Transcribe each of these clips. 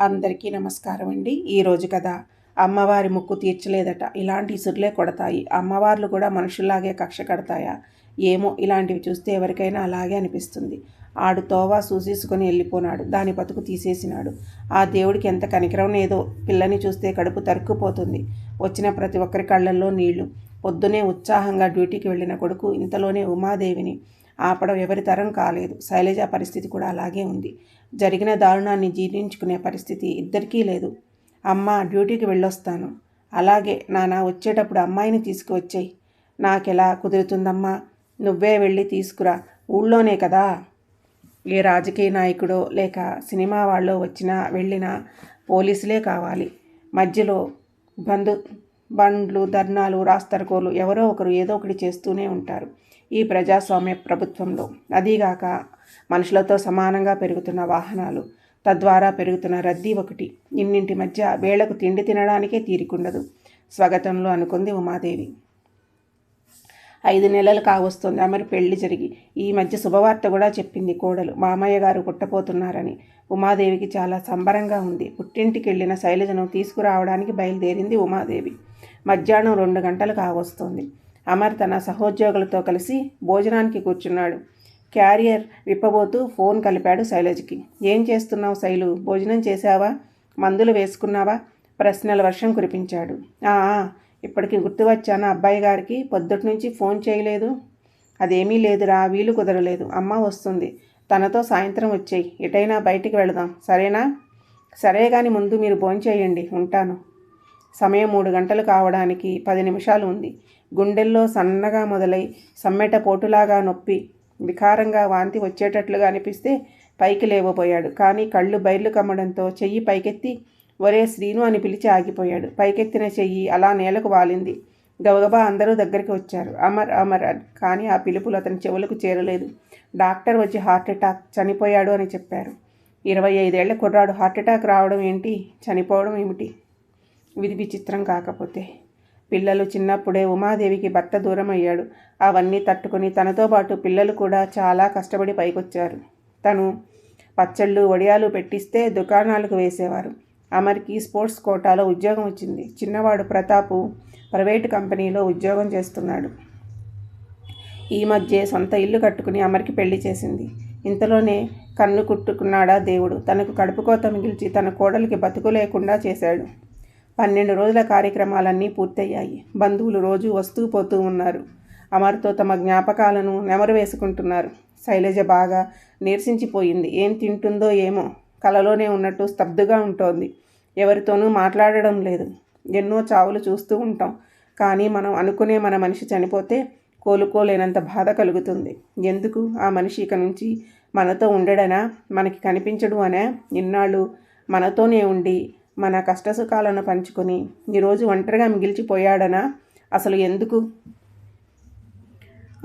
అందరికీ నమస్కారం అండి. ఈరోజు కథ అమ్మవారి ముక్కు తీర్చలేదట. ఇలాంటి ఇసురులే కొడతాయి. అమ్మవార్లు కూడా మనుషుల్లాగే కక్ష కడతాయా? ఏమో ఇలాంటివి చూస్తే ఎవరికైనా అలాగే అనిపిస్తుంది. ఆడు తోవా సూసేసుకొని వెళ్ళిపోనాడు. దాని బతుకు తీసేసినాడు. ఆ దేవుడికి ఎంత కనికరం ఏదో పిల్లని చూస్తే కడుపు తరుక్కుపోతుంది. వచ్చిన ప్రతి ఒక్కరి కళ్ళల్లో నీళ్ళు. పొద్దునే ఉత్సాహంగా డ్యూటీకి వెళ్ళిన కొడుకు ఇంతలోనే ఉమాదేవిని ఆపడం ఎవరి తరం కాలేదు. శైలజ పరిస్థితి కూడా అలాగే ఉంది. జరిగిన దారుణాన్ని జీర్ణించుకునే పరిస్థితి ఇద్దరికీ లేదు. అమ్మ డ్యూటీకి వెళ్ళొస్తాను. అలాగే నాన్న వచ్చేటప్పుడు అమ్మాయిని తీసుకువచ్చేయి. నాకెలా కుదురుతుందమ్మా? నువ్వే వెళ్ళి తీసుకురా. ఊళ్ళోనే కదా. ఏ రాజకీయ నాయకుడో లేక సినిమా వాళ్ళు వచ్చినా వెళ్ళినా పోలీసులే కావాలి. మధ్యలో బంధు బండ్లు ధర్నాలు రాస్తరకోలు ఎవరో ఒకరు ఏదో ఒకటి చేస్తూనే ఉంటారు ఈ ప్రజాస్వామ్య ప్రభుత్వంలో. అదీగాక మనుషులతో సమానంగా పెరుగుతున్న వాహనాలు తద్వారా పెరుగుతున్న రద్దీ ఒకటి. ఇన్నింటి మధ్య వేళకు తిండి తినడానికే తీరికుండదు స్వాగతంలో అనుకుంది ఉమాదేవి. ఐదు నెలలు కావస్తుంది అమరి పెళ్ళి జరిగి. ఈ మధ్య శుభవార్త కూడా చెప్పింది కోడలు. మామయ్య గారు పుట్టపోతున్నారని ఉమాదేవికి చాలా సంబరంగా ఉంది. పుట్టింటికి వెళ్ళిన శైలజను తీసుకురావడానికి బయలుదేరింది ఉమాదేవి. మధ్యాహ్నం రెండు గంటలు కావస్తుంది అమర్ తన సహోద్యోగులతో కలిసి భోజనానికి కూర్చున్నాడు. క్యారియర్ విప్పబోతూ ఫోన్ కలిపాడు శైలజకి. ఏం చేస్తున్నావు శైలు? భోజనం చేశావా? మందులు వేసుకున్నావా? ప్రశ్నల వర్షం కురిపించాడు. ఆ ఇప్పటికి గుర్తు వచ్చాను అబ్బాయి గారికి? పొద్దుటి నుంచి ఫోన్ చేయలేదు. అదేమీ లేదురా వీలు కుదరలేదు. అమ్మ వస్తుంది. తనతో సాయంత్రం వచ్చేయి. ఎటైనా బయటికి వెళదాం. సరేనా? సరే కానీ ముందు మీరు భోంచేయండి. ఉంటాను. సమయం మూడు గంటలు కావడానికి పది నిమిషాలు ఉంది. గుండెల్లో సన్నగా మొదలై సమ్మెట పోటులాగా నొప్పి వికారంగా వాంతి వచ్చేటట్లుగా అనిపిస్తే పైకి లేవబోయాడు. కానీ కళ్ళు బయర్లు కమ్మడంతో చెయ్యి పైకెత్తి ఒరే శ్రీను అని పిలిచి ఆగిపోయాడు. పైకెత్తిన చెయ్యి అలా నేలకు వాలింది. గబగబా అందరూ దగ్గరికి వచ్చారు. అమర్ అమర్ కానీ ఆ పిలుపులు అతని చెవులకు చేరలేదు. డాక్టర్ వచ్చి హార్ట్ అటాక్ చనిపోయాడు అని చెప్పారు. ఇరవై ఐదేళ్ళ కుర్రాడు హార్ట్ అటాక్ రావడం ఏంటి? చనిపోవడం ఏమిటి? విధి విచిత్రం కాకపోతే. పిల్లలు చిన్నప్పుడే ఉమాదేవికి భర్త దూరం అయ్యాడు అవన్నీ తట్టుకుని తనతో పాటు పిల్లలు కూడా చాలా కష్టపడి పైకొచ్చారు. తను పచ్చళ్ళు వడియాలు పెట్టిస్తే దుకాణాలకు వేసేవారు. అమర్కి స్పోర్ట్స్ కోటాలో ఉద్యోగం వచ్చింది. చిన్నవాడు ప్రతాపు ప్రైవేటు కంపెనీలో ఉద్యోగం చేస్తున్నాడు. ఈ మధ్య సొంత ఇల్లు కట్టుకుని అమర్కి పెళ్ళి చేసింది. ఇంతలోనే కన్ను కుట్టుకున్నాడా దేవుడు. తనకు కడుపుకోత మిగిల్చి తన కోడలికి బతుకు లేకుండా చేశాడు. పన్నెండు రోజుల కార్యక్రమాలన్నీ పూర్తయ్యాయి. బంధువులు రోజు వస్తూ పోతూ ఉన్నారు. అమర్తో తమ జ్ఞాపకాలను నెమరు వేసుకుంటున్నారు శైలజ బాగా నీరసించిపోయింది. ఏం తింటుందో ఏమో కలలోనే ఉన్నట్టు స్తబ్దుగా ఉంటోంది. ఎవరితోనూ మాట్లాడడం లేదు. ఎన్నో చావులు చూస్తూ ఉంటాం. కానీ మనం అనుకునే మన మనిషి చనిపోతే కోలుకోలేనంత బాధ కలుగుతుంది. ఎందుకు? ఆ మనిషి ఇక నుంచి మనతో ఉండడనా? మనకి కనిపించడు అనే? ఇన్నాళ్ళు మనతోనే ఉండి మన కష్టసుఖాలను పంచుకొని ఈరోజు ఒంటరిగా మిగిల్చిపోయాడనా? అసలు ఎందుకు?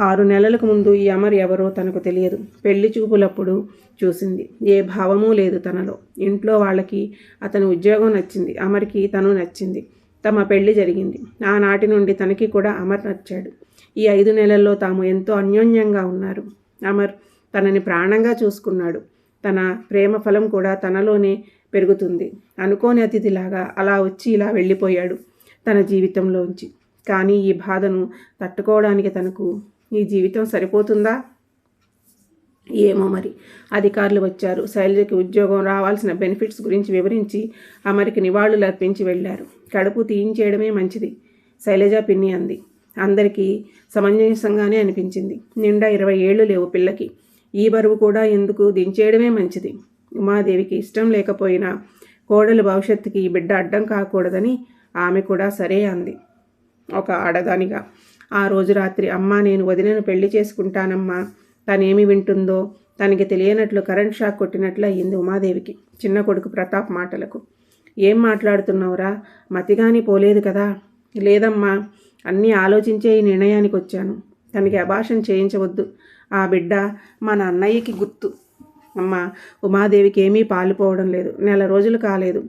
ఆరు నెలలకు ముందు ఈ అమర్ ఎవరో తనకు తెలియదు. పెళ్ళి చూపులప్పుడు చూసింది. ఏ భావమూ లేదు తనలో. ఇంట్లో వాళ్ళకి అతని ఉద్యోగం నచ్చింది. అమర్కి తను నచ్చింది. తమ పెళ్ళి జరిగింది. ఆనాటి నుండి తనకి కూడా అమర్ నచ్చాడు. ఈ ఐదు నెలల్లో తాము ఎంతో అన్యోన్యంగా ఉన్నారు. అమర్ తనని ప్రాణంగా చూసుకున్నాడు. తన ప్రేమ ఫలం కూడా తనలోనే పెరుగుతుంది. అనుకోని అతిథిలాగా అలా వచ్చి ఇలా వెళ్ళిపోయాడు తన జీవితంలోంచి. కానీ ఈ బాధను తట్టుకోవడానికి తనకు ఈ జీవితం సరిపోతుందా? ఏమో మరి. అధికారులు వచ్చారు. శైలజకి ఉద్యోగం రావాల్సిన బెనిఫిట్స్ గురించి వివరించి అమరికి నివాళులు అర్పించి వెళ్ళారు. కడుపు తీయించేయడమే మంచిది శైలజ పిన్ని అంది. అందరికీ సమంజసంగానే అనిపించింది. నిండా ఇరవై ఏళ్ళు లేవు పిల్లకి. ఈ బరువు కూడా ఎందుకు దించేయడమే మంచిది. ఉమాదేవికి ఇష్టం లేకపోయినా కోడలు భవిష్యత్తుకి ఈ బిడ్డ అడ్డం కాకూడదని ఆమె కూడా సరే అంది. ఒక ఆడదానిగా ఆ రోజు రాత్రి అమ్మ నేను వదినను పెళ్ళి చేసుకుంటానమ్మా. తనేమి వింటుందో తనకి తెలియనట్లు కరెంట్ షాక్ కొట్టినట్లు అయ్యింది ఉమాదేవికి చిన్న కొడుకు ప్రతాప్ మాటలకు. ఏం మాట్లాడుతున్నావురా? మతిగాని పోలేదు కదా? లేదమ్మా అన్నీ ఆలోచించే ఈ నిర్ణయానికి వచ్చాను తనకి అభాషణ చేయించవద్దు. ఆ బిడ్డ మన అన్నయ్యకి గుర్తు. అమ్మ ఉమాదేవికి ఏమీ పాలుపోవడం లేదు. నెల రోజులు కాలేదు.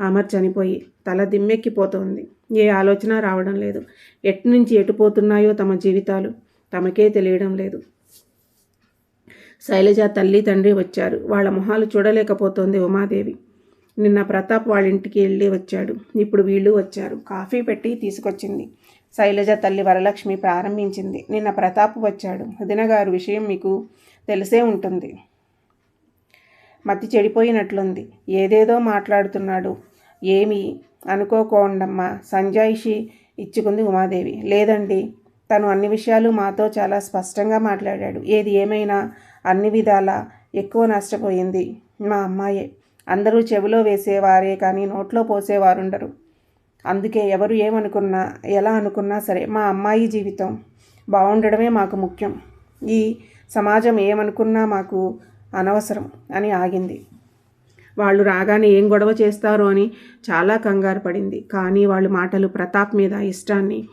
అమర్ చనిపోయి తల దిమ్మెక్కిపోతోంది. ఏ ఆలోచన రావడం లేదు. ఎటు నుంచి ఎటుపోతున్నాయో తమ జీవితాలు తమకే తెలియడం లేదు. శైలజ తల్లి తండ్రి వచ్చారు. వాళ్ళ మొహాలు చూడలేకపోతోంది ఉమాదేవి నిన్న ప్రతాప్ వాళ్ళ ఇంటికి వెళ్ళి వచ్చాడు. ఇప్పుడు వీళ్ళు వచ్చారు. కాఫీ పెట్టి తీసుకొచ్చింది. శైలజ తల్లి వరలక్ష్మి ప్రారంభించింది. నిన్న ప్రతాప్ వచ్చాడు. వదినగారు విషయం మీకు తెలిసే ఉంటుంది. మతి చెడిపోయినట్లుంది. ఏదేదో మాట్లాడుతున్నాడు. ఏమి అనుకోకోండమ్మా. సంజాయిషి ఇచ్చుకుంది ఉమాదేవి. లేదండి తను అన్ని విషయాలు మాతో చాలా స్పష్టంగా మాట్లాడాడు. ఏది ఏమైనా అన్ని విధాల ఎక్కువ నష్టపోయింది మా అమ్మాయే. అందరూ చెవిలో వేసేవారే కానీ నోట్లో పోసేవారుండరు. అందుకే ఎవరు ఏమనుకున్నా ఎలా అనుకున్నా సరే మా అమ్మాయి జీవితం బాగుండడమే మాకు ముఖ్యం. ఈ సమాజం ఏమనుకున్నా మాకు అనవసరం అని ఆగింది. వాళ్ళు రాగానే ఏం గొడవ చేస్తారో అని చాలా కంగారు పడింది. కానీ వాళ్ళ మాటలు ప్రతాప్ మీద ఇష్టాన్ని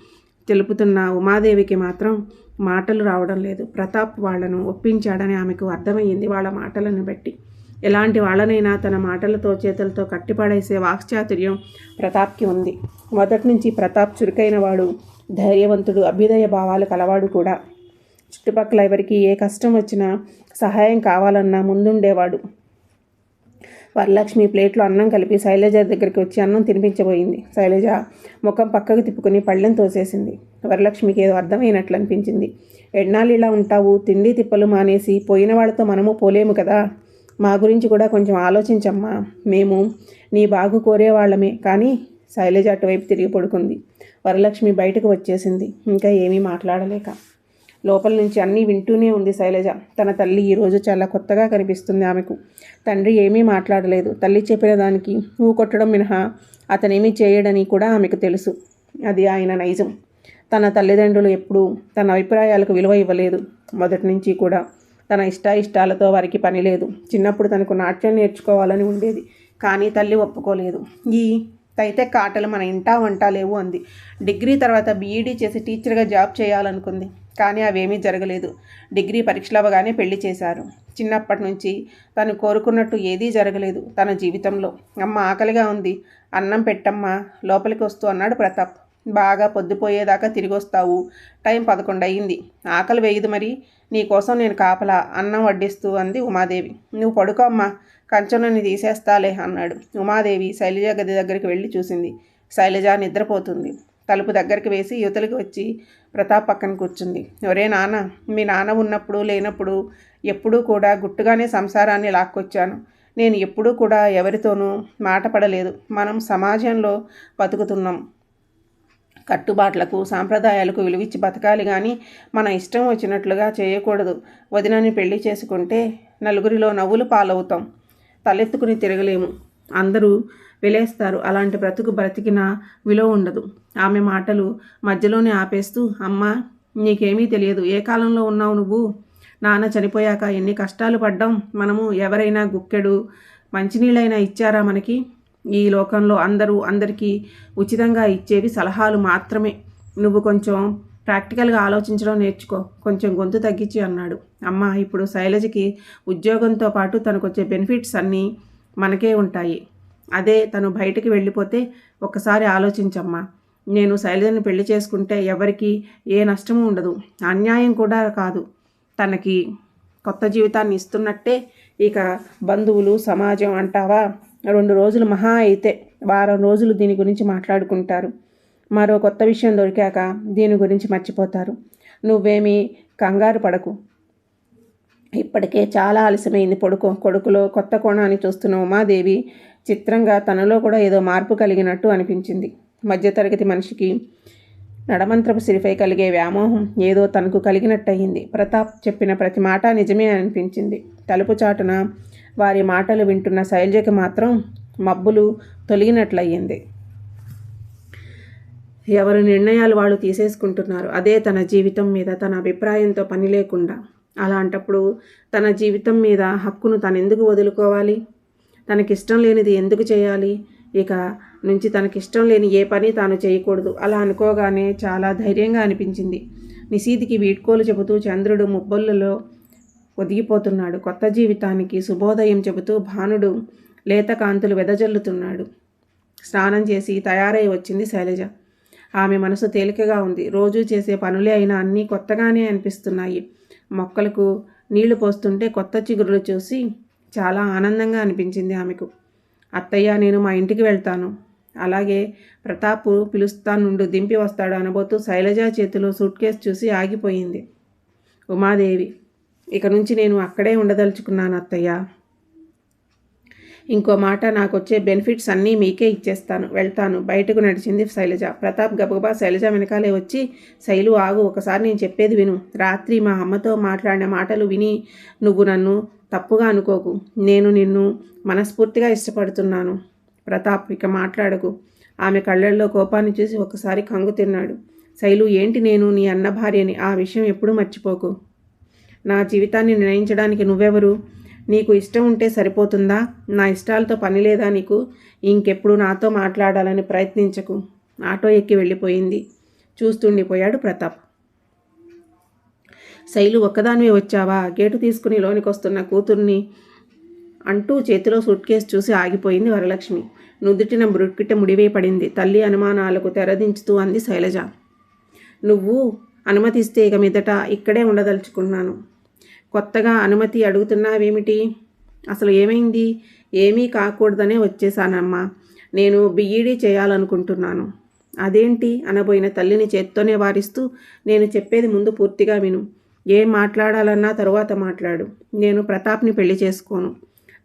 తెలుపుతున్న ఉమాదేవికి మాత్రం మాటలు రావడం లేదు. ప్రతాప్ వాళ్ళను ఒప్పించాడని ఆమెకు అర్థమయ్యింది వాళ్ళ మాటలను బట్టి. ఎలాంటి వాళ్ళనైనా తన మాటలతో చేతులతో కట్టిపడేసే వాక్చాతుర్యం ప్రతాప్కి ఉంది. మొదటి నుంచి ప్రతాప్ చురుకైన వాడు ధైర్యవంతుడు అభ్యుదయ భావాలు కలవాడు కూడా. చుట్టుపక్కల ఎవరికి ఏ కష్టం వచ్చినా సహాయం కావాలన్నా ముందుండేవాడు. వరలక్ష్మి ప్లేట్లో అన్నం కలిపి శైలజ దగ్గరికి వచ్చి అన్నం తినిపించబోయింది. శైలజ ముఖం పక్కకు తిప్పుకుని పళ్ళెం తోసేసింది. వరలక్ష్మికి ఏదో అర్థమైనట్లు అనిపించింది ఎన్నాళ్ళు ఇలా ఉంటావు? తిండి తిప్పలు మానేసి పోయిన వాళ్ళతో మనము పోలేము కదా? మా గురించి కూడా కొంచెం ఆలోచించమ్మా. మేము నీ బాగు కోరేవాళ్ళమే కానీ శైలజ అటువైపు తిరిగి పడుకుంది. వరలక్ష్మి బయటకు వచ్చేసింది. ఇంకా ఏమీ మాట్లాడలేక. లోపల నుంచి అన్నీ వింటూనే ఉంది శైలజ. తన తల్లి ఈరోజు చాలా కొత్తగా కనిపిస్తుంది ఆమెకు. తండ్రి ఏమీ మాట్లాడలేదు. తల్లి చెప్పిన దానికి ఊ కొట్టడం మినహా అతనేమీ చేయడని కూడా ఆమెకు తెలుసు. అది ఆయన నైజం. తన తల్లిదండ్రులు ఎప్పుడూ తన అభిప్రాయాలకు విలువ ఇవ్వలేదు. మొదటి నుంచి కూడా తన ఇష్టాయిష్టాలతో వారికి పని లేదు. చిన్నప్పుడు తనకు నాట్యం నేర్చుకోవాలని ఉండేది. కానీ తల్లి ఒప్పుకోలేదు. ఈ తైతే కాటలు మన ఇంటా వంట లేవు అంది. డిగ్రీ తర్వాత బీఈడీ చేసి టీచర్గా జాబ్ చేయాలనుకుంది. కానీ అవేమీ జరగలేదు. డిగ్రీ పరీక్షలు అవ్వగానే పెళ్ళి చేశారు. చిన్నప్పటి నుంచి తను కోరుకున్నట్టు ఏదీ జరగలేదు తన జీవితంలో. అమ్మ ఆకలిగా ఉంది. అన్నం పెట్టమ్మా లోపలికి వస్తూ అన్నాడు ప్రతాప్. బాగా పొద్దుపోయేదాకా తిరిగి వస్తావు టైం పదకొండు అయ్యింది ఆకలి వేయదు మరి. నీకోసం నేను కాపలా. అన్నం వడ్డిస్తూ అంది ఉమాదేవి. నువ్వు పడుకో అమ్మా. కంచనని తీసేస్తాలే అన్నాడు. ఉమాదేవి శైలజ గది దగ్గరికి వెళ్ళి చూసింది. శైలజ నిద్రపోతుంది. తలుపు దగ్గరికి వేసి యువతలకి వచ్చి ప్రతాప్ పక్కన కూర్చుంది. ఒరే నాన్న మీ నాన్న ఉన్నప్పుడు లేనప్పుడు ఎప్పుడూ కూడా గుట్టుగానే సంసారాన్ని లాక్కొచ్చాను. నేను ఎప్పుడూ కూడా ఎవరితోనూ మాట పడలేదు. మనం సమాజంలో బతుకుతున్నాం. కట్టుబాట్లకు సాంప్రదాయాలకు విలువిచ్చి బతకాలి కానీ మన ఇష్టం వచ్చినట్లుగా చేయకూడదు. వదినని పెళ్ళి చేసుకుంటే నలుగురిలో నవ్వులు పాలవుతాం. తలెత్తుకుని తిరగలేము. అందరూ వెలేస్తారు. అలాంటి బ్రతుకు బ్రతికిన విలువ ఉండదు. ఆమె మాటలు మధ్యలోనే ఆపేస్తూ అమ్మా నీకేమీ తెలియదు. ఏ కాలంలో ఉన్నావు నువ్వు? నాన్న చనిపోయాక ఎన్ని కష్టాలు పడ్డాం. మనము ఎవరైనా గుక్కెడు మంచినీళ్ళైనా ఇచ్చారా మనకి? ఈ లోకంలో అందరూ అందరికీ ఉచితంగా ఇచ్చేవి సలహాలు మాత్రమే. నువ్వు కొంచెం ప్రాక్టికల్గా ఆలోచించడం నేర్చుకో. కొంచెం గొంతు తగ్గించి అన్నాడు. అమ్మ ఇప్పుడు శైలజకి ఉద్యోగంతో పాటు తనకు వచ్చే బెనిఫిట్స్ అన్నీ మనకే ఉంటాయి. అదే తను బయటికి వెళ్ళిపోతే ఒక్కసారి ఆలోచించమ్మా. నేను శైలజను పెళ్ళి చేసుకుంటే ఎవరికి ఏ నష్టము ఉండదు. అన్యాయం కూడా కాదు. తనకి కొత్త జీవితాన్ని ఇస్తున్నట్టే ఇక బంధువులు సమాజం అంటావా? రెండు రోజులు మహా అయితే వారం రోజులు దీని గురించి మాట్లాడుకుంటారు. మరో కొత్త విషయం దొరికాక దీని గురించి మర్చిపోతారు. నువ్వేమీ కంగారు పడకు. ఇప్పటికే చాలా ఆలస్యమైంది. పడుకో కొడుకులో కొత్త కోణాన్ని చూస్తున్న ఉమాదేవి. చిత్రంగా తనలో కూడా ఏదో మార్పు కలిగినట్టు అనిపించింది. మధ్యతరగతి మనిషికి నడమంత్రపు సిరిపై కలిగే వ్యామోహం ఏదో తనకు కలిగినట్టయింది. ప్రతాప్ చెప్పిన ప్రతి మాట నిజమే అనిపించింది. తలుపు చాటున వారి మాటలు వింటున్న శైలజకి మాత్రం మబ్బులు తొలగినట్లయింది. ఎవరి నిర్ణయాలు వాళ్ళు తీసేసుకుంటున్నారు? అదే తన జీవితం మీద తన అభిప్రాయంతో పని లేకుండా. అలాంటప్పుడు తన జీవితం మీద హక్కును తనెందుకు వదులుకోవాలి? తనకిష్టం లేనిది ఎందుకు చేయాలి? ఇక నుంచి తనకిష్టం లేని ఏ పని తాను చేయకూడదు. అలా అనుకోగానే చాలా ధైర్యంగా అనిపించింది. నిశీదికి వీడ్కోలు చెబుతూ చంద్రుడు ముబ్బొల్లలో ఒదిగిపోతున్నాడు. కొత్త జీవితానికి శుభోదయం చెబుతూ భానుడు లేత కాంతులు వెదజల్లుతున్నాడు. స్నానం చేసి తయారై వచ్చింది శైలజ. ఆమె మనసు తేలికగా ఉంది. రోజు చేసే పనులే అయినా అన్నీ కొత్తగానే అనిపిస్తున్నాయి. మొక్కలకు నీళ్ళు పోస్తుంటే కొత్త చిగురులు చూసి చాలా ఆనందంగా అనిపించింది ఆమెకు. అత్తయ్య నేను మా ఇంటికి వెళ్తాను. అలాగే ప్రతాప్ పిలుస్తానుండు దింపి వస్తాడు అనబోతూ శైలజ చేతిలో సూట్ కేసు చూసి ఆగిపోయింది. ఉమాదేవి ఇక నుంచి నేను అక్కడే ఉండదలుచుకున్నాను అత్తయ్య. ఇంకో మాట నాకు వచ్చే బెనిఫిట్స్ అన్నీ మీకే ఇచ్చేస్తాను వెళ్తాను. బయటకు నడిచింది శైలజ. ప్రతాప్ గబగబా శైలజ వెనకాలే వచ్చి శైలు ఆగు ఒకసారి నేను చెప్పేది విను. రాత్రి మా అమ్మతో మాట్లాడిన మాటలు విని నువ్వు నన్ను తప్పుగా అనుకోకు. నేను నిన్ను మనస్ఫూర్తిగా ఇష్టపడుతున్నాను. ప్రతాప్ ఇక మాట్లాడకు. ఆమె కళ్ళల్లో కోపాన్ని చూసి ఒకసారి కంగు తిన్నాడు. శైలు ఏంటి నేను నీ అన్న భార్యని? ఆ విషయం ఎప్పుడూ మర్చిపోకు. నా జీవితాన్ని నిర్ణయించడానికి నువ్వెవరు? నీకు ఇష్టం ఉంటే సరిపోతుందా? నా ఇష్టాలతో పని లేదా నీకు? ఇంకెప్పుడు నాతో మాట్లాడాలని ప్రయత్నించకు. ఆటో ఎక్కి వెళ్ళిపోయింది. చూస్తుండిపోయాడు ప్రతాప్. శైలు ఒక్కదానివే వచ్చావా? గేటు తీసుకుని లోనికి వస్తున్న కూతుర్ని అంటూ చేతిలో సూట్ కేసు చూసి ఆగిపోయింది వరలక్ష్మి. నుదుటిన బృక్కిట ముడివే పడింది తల్లి అనుమానాలకు తెరదించుతూ అంది శైలజ. నువ్వు అనుమతిస్తే ఇక మీదట ఇక్కడే ఉండదలుచుకున్నాను. కొత్తగా అనుమతి అడుగుతున్నావేమిటి? అసలు ఏమైంది? ఏమీ కాకూడదనే వచ్చేసానమ్మా నేను బీఈడీ చేయాలనుకుంటున్నాను. అదేంటి? అనబోయిన తల్లిని చేత్తోనే వారిస్తూ నేను చెప్పేది ముందు పూర్తిగా విను. ఏం మాట్లాడాలన్నా తరువాత మాట్లాడు. నేను ప్రతాప్ని పెళ్ళి చేసుకోను.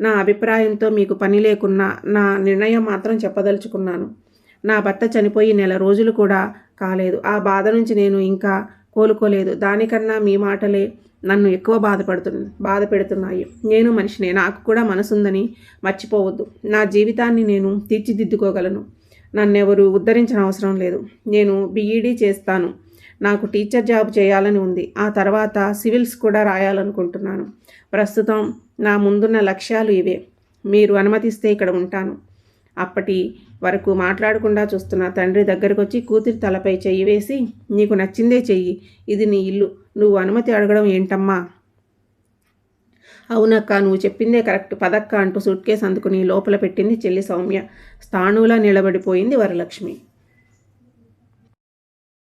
నా అభిప్రాయంతో మీకు పని లేకున్నా నా నిర్ణయం మాత్రం చెప్పదలుచుకున్నాను. నా భర్త చనిపోయి నెల రోజులు కూడా కాలేదు. ఆ బాధ నుంచి నేను ఇంకా కోలుకోలేదు. దానికన్నా మీ మాటలే నన్ను ఎక్కువ బాధపడుతు బాధ పెడుతున్నాయి నేను మనిషినే. నాకు కూడా మనసుందని మర్చిపోవద్దు. నా జీవితాన్ని నేను తీర్చిదిద్దుకోగలను. నన్నెవరు ఉద్ధరించిన అవసరం లేదు. నేను బీఈడీ చేస్తాను. నాకు టీచర్ జాబ్ చేయాలని ఉంది. ఆ తర్వాత సివిల్స్ కూడా రాయాలనుకుంటున్నాను. ప్రస్తుతం నా ముందున్న లక్ష్యాలు ఇవే. మీరు అనుమతిస్తే ఇక్కడ ఉంటాను. అప్పటి వరకు మాట్లాడకుండా చూస్తున్న తండ్రి దగ్గరకు వచ్చి కూతురి తలపై చెయ్యి వేసి నీకు నచ్చిందే చెయ్యి. ఇది నీ ఇల్లు. నువ్వు అనుమతి అడగడం ఏంటమ్మా? అవునక్క నువ్వు చెప్పిందే కరెక్ట్. పదక్క అంటూ సూట్ కేసు అందుకుని లోపల పెట్టింది చెల్లి సౌమ్య. స్థాణువులా నిలబడిపోయింది వరలక్ష్మి.